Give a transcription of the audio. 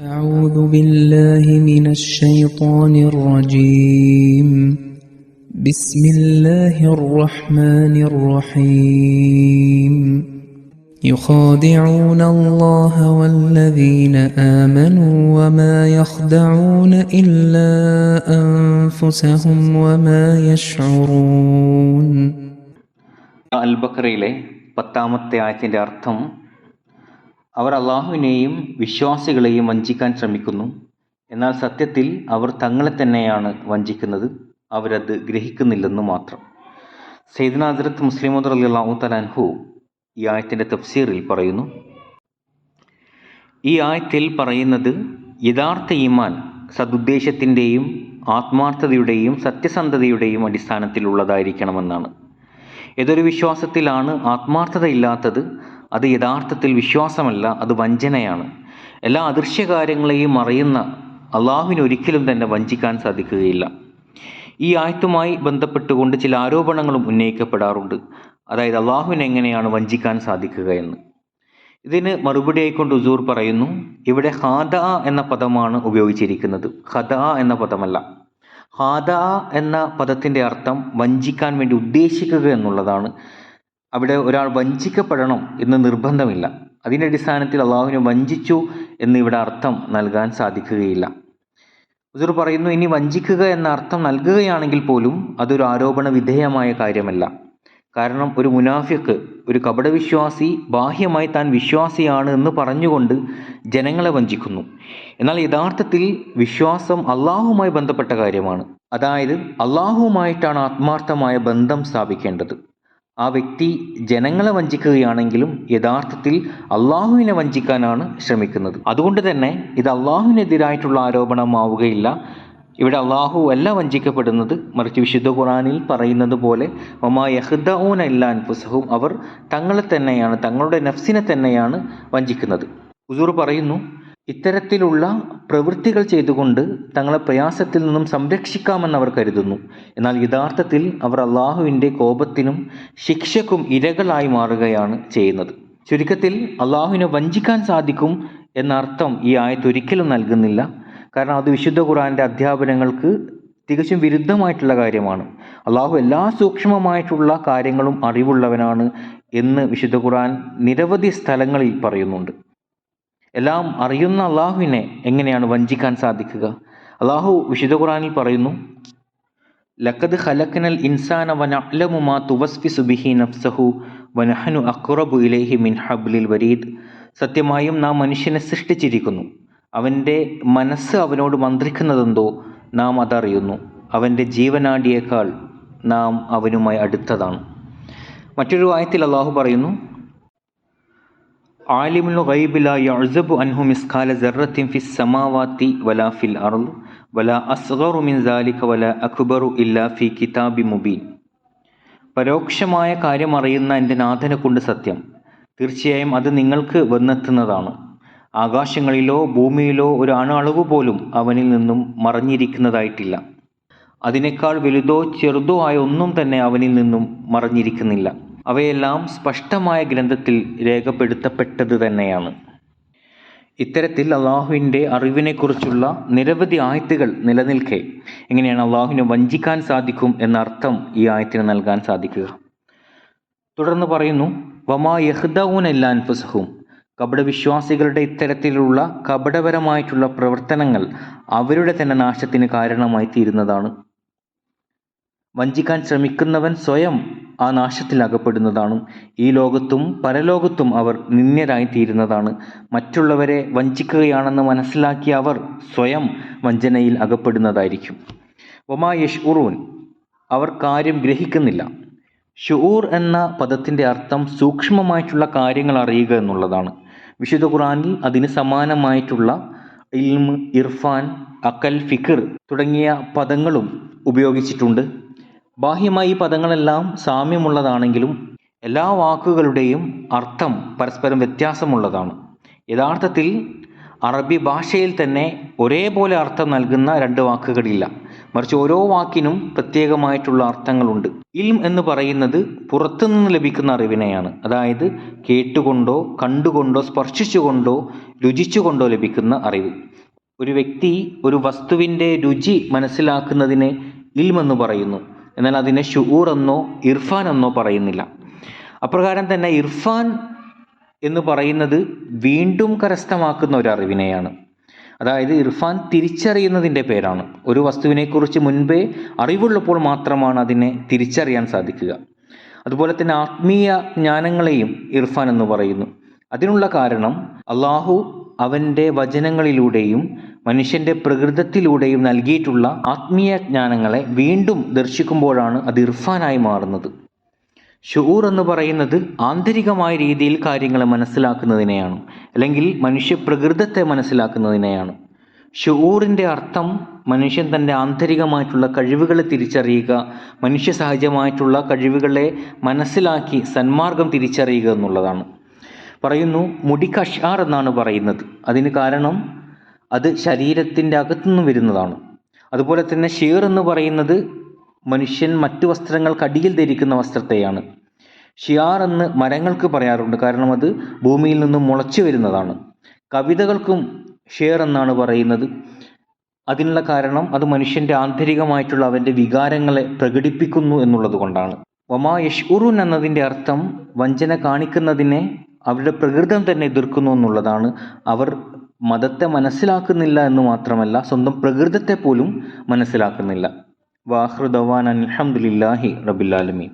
أعوذ بالله من الشيطان الرجيم بسم الله الرحمن الرحيم يخادعون الله والذين آمنوا وما يخدعون إلا أنفسهم وما يشعرون അൽ ബക്കറയിലെ പത്താമത്തെ ആയത്തിൻ്റെ അർത്ഥം അവർ അള്ളാഹുവിനെയും വിശ്വാസികളെയും വഞ്ചിക്കാൻ ശ്രമിക്കുന്നു. എന്നാൽ സത്യത്തിൽ അവർ തങ്ങളെ തന്നെയാണ് വഞ്ചിക്കുന്നത്. അവരത് ഗ്രഹിക്കുന്നില്ലെന്ന് മാത്രം. സൈദന ഹസ്രത്ത് മുസ്ലിമുദ് അലി അള്ളാഹു തലാൻഹു ഈ ആയത്തിന്റെ തഫ്സീറിൽ പറയുന്നു. ഈ ആയത്തിൽ പറയുന്നത് യഥാർത്ഥ ഈമാൻ സതുദ്ദേശത്തിന്റെയും ആത്മാർത്ഥതയുടെയും സത്യസന്ധതയുടെയും അടിസ്ഥാനത്തിലുള്ളതായിരിക്കണമെന്നാണ്. ഏതൊരു വിശ്വാസത്തിലാണ് ആത്മാർത്ഥത ഇല്ലാത്തത് അത് യഥാർത്ഥത്തിൽ വിശ്വാസമല്ല അത് വഞ്ചനയാണ്. എല്ലാ അദൃശ്യ കാര്യങ്ങളെയും അറിയുന്ന അള്ളാഹുവിന് ഒരിക്കലും തന്നെ വഞ്ചിക്കാൻ സാധിക്കുകയില്ല. ഈ ആയത്തുമായി ബന്ധപ്പെട്ടുകൊണ്ട് ചില ആരോപണങ്ങളും ഉന്നയിക്കപ്പെടാറുണ്ട്. അതായത് അള്ളാഹുവിനെ എങ്ങനെയാണ് വഞ്ചിക്കാൻ സാധിക്കുക എന്ന്. ഇതിന് മറുപടിയായിക്കൊണ്ട് ഉസൂർ പറയുന്നു ഇവിടെ ഹാദ എന്ന പദമാണ് ഉപയോഗിച്ചിരിക്കുന്നത്. ഹദ എന്ന പദമല്ല. ഹാദ എന്ന പദത്തിന്റെ അർത്ഥം വഞ്ചിക്കാൻ വേണ്ടി ഉദ്ദേശിക്കുക എന്നുള്ളതാണ്. അവിടെ ഒരാൾ വഞ്ചിക്കപ്പെടണം എന്ന് നിർബന്ധമില്ല. അതിന്റെ അടിസ്ഥാനത്തിൽ അള്ളാഹുവിനെ വഞ്ചിച്ചു എന്ന് ഇവിടെ അർത്ഥം നൽകാൻ സാധിക്കുകയില്ല. ഉസൂർ പറയുന്നു ഇനി വഞ്ചിക്കുക എന്ന അർത്ഥം നൽകുകയാണെങ്കിൽ പോലും അതൊരു ആരോപണ വിധേയമായ കാര്യമല്ല. കാരണം ഒരു മുനാഫിക്ക് ഒരു കപടവിശ്വാസി ബാഹ്യമായി താൻ വിശ്വാസിയാണ് എന്ന് പറഞ്ഞുകൊണ്ട് ജനങ്ങളെ വഞ്ചിക്കുന്നു. എന്നാൽ യഥാർത്ഥത്തിൽ വിശ്വാസം അള്ളാഹുവുമായി ബന്ധപ്പെട്ട കാര്യമാണ്. അതായത് അള്ളാഹുവുമായിട്ടാണ് ആത്മാർത്ഥമായ ബന്ധം സ്ഥാപിക്കേണ്ടത്. ആ വ്യക്തി ജനങ്ങളെ വഞ്ചിക്കുകയാണെങ്കിലും യഥാർത്ഥത്തിൽ അള്ളാഹുവിനെ വഞ്ചിക്കാനാണ് ശ്രമിക്കുന്നത്. അതുകൊണ്ട് തന്നെ ഇത് അള്ളാഹുവിനെതിരായിട്ടുള്ള ആരോപണമാവുകയില്ല. ഇവിടെ അള്ളാഹു അല്ല വഞ്ചിക്കപ്പെടുന്നത്. മറിച്ച് വിശുദ്ധ ഖുറാനിൽ പറയുന്നത് പോലെ ഒമാ യഹ്ദഊന ഇല്ലാൻ പുസഹും അവർ തങ്ങളെ തന്നെയാണ് തങ്ങളുടെ നഫ്സിനെ തന്നെയാണ് വഞ്ചിക്കുന്നത്. ഹുസൂർ പറയുന്നു ഇത്തരത്തിലുള്ള പ്രവൃത്തികൾ ചെയ്തുകൊണ്ട് തങ്ങളെ പ്രയാസത്തിൽ നിന്നും സംരക്ഷിക്കാമെന്ന് അവർ കരുതുന്നു. എന്നാൽ യഥാർത്ഥത്തിൽ അവർ അള്ളാഹുവിന്റെ കോപത്തിനും ശിക്ഷക്കും ഇരകളായി മാറുകയാണ് ചെയ്യുന്നത്. ചുരുക്കത്തിൽ അള്ളാഹുവിനെ വഞ്ചിക്കാൻ സാധിക്കും എന്നർത്ഥം ഈ ആയത്തൊരിക്കലും നൽകുന്നില്ല. കാരണം അത് വിശുദ്ധ ഖുറാന്റെ അധ്യാപനങ്ങൾക്ക് തികച്ചും വിരുദ്ധമായിട്ടുള്ള കാര്യമാണ്. അള്ളാഹു എല്ലാ സൂക്ഷ്മമായിട്ടുള്ള കാര്യങ്ങളും അറിവുള്ളവനാണ് എന്ന് വിശുദ്ധ ഖുറാൻ നിരവധി സ്ഥലങ്ങളിൽ പറയുന്നുണ്ട്. എല്ലാം അറിയുന്ന അള്ളാഹുവിനെ എങ്ങനെയാണ് വഞ്ചിക്കാൻ സാധിക്കുക? അള്ളാഹു വിശുദ്ധ ഖുറാനിൽ പറയുന്നു ലക്കത് ഖലക്കനൽ ഇൻസാന വനഅലമു മാ തുവസ്ഫിസു ബിഹി നഫ്സഹു വനഹനു അക്റബു ഇലൈഹി മിൻ ഹബ്ലിൽ വരീദ്. സത്യമായും നാം മനുഷ്യനെ സൃഷ്ടിച്ചിരിക്കുന്നു. അവന്റെ മനസ്സ് അവനോട് മന്ത്രിക്കുന്നതെന്തോ നാം അതറിയുന്നു. അവന്റെ ജീവനാടിയേക്കാൾ നാം അവനുമായി അടുത്തതാണ്. മറ്റൊരു ആയത്തിൽ അള്ളാഹു പറയുന്നു ആലിമുൽ ഗൈബില യഅ്സബു അൻഹു മിസ്ഖാല സർറത്തിൻ ഫിസ് സമാവാത്തി വലാ ഫിൽ അർൾ വലാ അസ്ഗറു മിൻ സാലിക വലാ അക്ബറു ഇല്ലാ ഫി കിതാബി മുബീൻ. പരോക്ഷമായ കാര്യം അറിയുന്ന എന്റെ നാഥനെ കൊണ്ട് സത്യം. തീർച്ചയായും അത് നിങ്ങൾക്ക് വന്നെത്തുന്നതാണ്. ആകാശങ്ങളിലോ ഭൂമിയിലോ ഒരു അണളവ് പോലും അവനിൽ നിന്നും മറഞ്ഞിരിക്കുന്നതായിട്ടില്ല. അതിനേക്കാൾ വലുതോ ചെറുതോ ആയ ഒന്നും തന്നെ അവനിൽ നിന്നും മറഞ്ഞിരിക്കുന്നില്ല. അവയെല്ലാം സ്പഷ്ടമായ ഗ്രന്ഥത്തിൽ രേഖപ്പെടുത്തപ്പെട്ടത് തന്നെയാണ്. ഇത്തരത്തിൽ അള്ളാഹുവിന്റെ അറിവിനെക്കുറിച്ചുള്ള നിരവധി ആയത്തുകൾ നിലനിൽക്കെ. എങ്ങനെയാണ് അള്ളാഹുവിനെ വഞ്ചിക്കാൻ സാധിക്കും എന്നർത്ഥം ഈ ആയത്തിന് നൽകാൻ സാധിക്കുക. തുടർന്ന് പറയുന്നു വമാ യഹ്ദഊൻ എല്ലാ അൻഫുസഹും. കപടവിശ്വാസികളുടെ ഇത്തരത്തിലുള്ള കപടപരമായിട്ടുള്ള പ്രവർത്തനങ്ങൾ അവരുടെ തന്നെ നാശത്തിന് കാരണമായി തീരുന്നതാണ് വഞ്ചിക്കാൻ ശ്രമിക്കുന്നവൻ സ്വയം ആ നാശത്തിൽ അകപ്പെടുന്നതാണ് ഈ ലോകത്തും പരലോകത്തും അവർ നിന്ദ്യരായിത്തീരുന്നതാണ്. മറ്റുള്ളവരെ വഞ്ചിക്കുകയാണെന്ന് മനസ്സിലാക്കിയ അവർ സ്വയം വഞ്ചനയിൽ അകപ്പെടുന്നതായിരിക്കും. ഒമാ യഷ് ഉറൂൻ അവർ കാര്യം ഗ്രഹിക്കുന്നില്ല. ഷുഊർ എന്ന പദത്തിന്റെ അർത്ഥം സൂക്ഷ്മമായിട്ടുള്ള കാര്യങ്ങൾ അറിയുക എന്നുള്ളതാണ്. വിശുദ്ധ ഖുറാനിൽ അതിന് സമാനമായിട്ടുള്ള ഇൽമ് ഇർഫാൻ അക്കൽ ഫിഖർ തുടങ്ങിയ പദങ്ങളും ഉപയോഗിച്ചിട്ടുണ്ട്. ബാഹ്യമായി ഈ പദങ്ങളെല്ലാം സാമ്യമുള്ളതാണെങ്കിലും എല്ലാ വാക്കുകളുടെയും അർത്ഥം പരസ്പരം വ്യത്യാസമുള്ളതാണ്. യഥാർത്ഥത്തിൽ അറബി ഭാഷയിൽ തന്നെ ഒരേപോലെ അർത്ഥം നൽകുന്ന രണ്ട് വാക്കുകളില്ല. മറിച്ച് ഓരോ വാക്കിനും പ്രത്യേകമായിട്ടുള്ള അർത്ഥങ്ങളുണ്ട്. ഇൽം എന്ന് പറയുന്നത് പുറത്തുനിന്ന് ലഭിക്കുന്ന അറിവിനെയാണ്. അതായത് കേട്ടുകൊണ്ടോ കണ്ടുകൊണ്ടോ സ്പർശിച്ചുകൊണ്ടോ രുചിച്ചുകൊണ്ടോ ലഭിക്കുന്ന അറിവ്. ഒരു വ്യക്തി ഒരു വസ്തുവിന്റെ രുചി മനസ്സിലാക്കുന്നതിനെ ഇൽമെന്ന് പറയുന്നു. എന്നാൽ അതിനെ ഷുഊർ എന്നോ ഇർഫാൻ എന്നോ പറയുന്നില്ല. അപ്രകാരം തന്നെ ഇർഫാൻ എന്ന് പറയുന്നത് വീണ്ടും കരസ്ഥമാക്കുന്ന ഒരു അറിവിനെയാണ്. അതായത് ഇർഫാൻ തിരിച്ചറിയുന്നതിന്റെ പേരാണ്. ഒരു വസ്തുവിനെക്കുറിച്ച് മുൻപേ അറിവുള്ളപ്പോൾ മാത്രമാണ് അതിനെ തിരിച്ചറിയാൻ സാധിക്കുക. അതുപോലെ തന്നെ ആത്മീയ ജ്ഞാനങ്ങളെയും ഇർഫാൻ എന്ന് പറയുന്നു. അതിനുള്ള കാരണം അള്ളാഹു അവന്റെ വചനങ്ങളിലൂടെയും മനുഷ്യന്റെ പ്രകൃതത്തിലൂടെയും നൽകിയിട്ടുള്ള ആത്മീയ ജ്ഞാനങ്ങളെ വീണ്ടും ദർശിക്കുമ്പോഴാണ് അത് ഇർഫാനായി മാറുന്നത്. ഷുഊർ എന്ന് പറയുന്നത് ആന്തരികമായ രീതിയിൽ കാര്യങ്ങളെ മനസ്സിലാക്കുന്നതിനെയാണ് അല്ലെങ്കിൽ മനുഷ്യ പ്രകൃതത്തെ മനസ്സിലാക്കുന്നതിനെയാണ്. ഷുഊറിന്റെ അർത്ഥം മനുഷ്യൻ തന്റെ ആന്തരികമായിട്ടുള്ള കഴിവുകളെ തിരിച്ചറിയുക മനുഷ്യ സഹജമായിട്ടുള്ള കഴിവുകളെ മനസ്സിലാക്കി സന്മാർഗം തിരിച്ചറിയുക എന്നുള്ളതാണ്. പറയുന്നു മുടി കഷാർ എന്നാണ് പറയുന്നത്. അതിന് കാരണം അത് ശരീരത്തിന്റെ അകത്തുനിന്ന് വരുന്നതാണ്. അതുപോലെ തന്നെ ഷീർ എന്ന് പറയുന്നത് മനുഷ്യൻ മറ്റു വസ്ത്രങ്ങൾക്കടിയിൽ ധരിക്കുന്ന വസ്ത്രത്തെയാണ്. ഷിയാർ എന്ന് മരങ്ങൾക്ക് പറയാറുണ്ട്. കാരണം അത് ഭൂമിയിൽ നിന്നും മുളച്ചു വരുന്നതാണ്. കവിതകൾക്കും ഷെയർ എന്നാണ് പറയുന്നത്. അതിനുള്ള കാരണം അത് മനുഷ്യന്റെ ആന്തരികമായിട്ടുള്ള അവന്റെ വികാരങ്ങളെ പ്രകടിപ്പിക്കുന്നു എന്നുള്ളത് കൊണ്ടാണ്. ഒമാ യഷ്ഉറുൻ എന്നതിന്റെ അർത്ഥം വഞ്ചന കാണിക്കുന്നതിനെ അവരുടെ പ്രകൃതം തന്നെ എതിർക്കുന്നു എന്നുള്ളതാണ്. അവർ മതത്തെ മനസ്സിലാക്കുന്നില്ല എന്ന് മാത്രമല്ല സ്വന്തം പ്രകൃതത്തെ പോലും മനസ്സിലാക്കുന്നില്ല. വാഹൃദവാൻ അലഹമുല്ലാഹി റബില്ലാലമീൻ